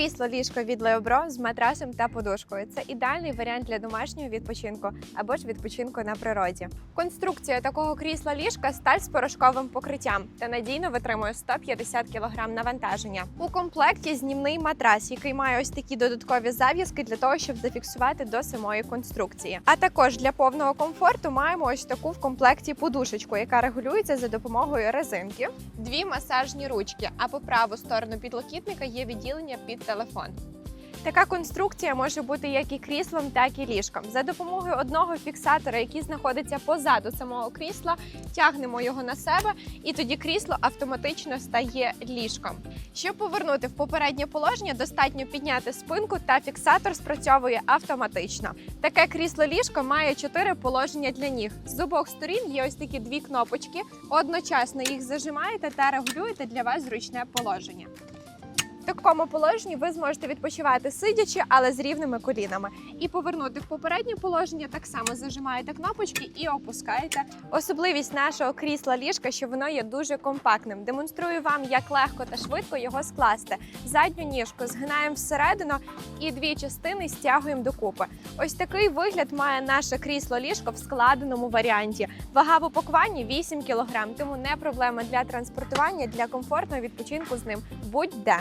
Крісло ліжко від Леобро з матрасом та подушкою. Це ідеальний варіант для домашнього відпочинку або ж відпочинку на природі. Конструкція такого крісла ліжка сталь з порошковим покриттям та надійно витримує 150 кг навантаження. У комплекті знімний матрас, який має ось такі додаткові зав'язки для того, щоб зафіксувати до самої конструкції. А також для повного комфорту маємо ось таку в комплекті подушечку, яка регулюється за допомогою резинки. Дві масажні ручки, а по праву сторону підлокітника є відділення під телефон. Така конструкція може бути як і кріслом, так і ліжком. За допомогою одного фіксатора, який знаходиться позаду самого крісла, тягнемо його на себе, і тоді крісло автоматично стає ліжком. Щоб повернути в попереднє положення, достатньо підняти спинку, та фіксатор спрацьовує автоматично. Таке крісло ліжко має чотири положення для ніг. З обох сторін є ось такі дві кнопочки. Одночасно їх зажимаєте та регулюєте для вас зручне положення. Такому положенні ви зможете відпочивати сидячи, але з рівними колінами. І повернути в попереднє положення так само зажимаєте кнопочки і опускаєте. Особливість нашого крісла ліжка, що воно є дуже компактним. Демонструю вам, як легко та швидко його скласти. Задню ніжку згинаємо всередину і дві частини стягуємо докупи. Ось такий вигляд має наше крісло ліжко в складеному варіанті. Вага в упакуванні 8 кг, тому не проблема для транспортування, для комфортного відпочинку з ним будь-де.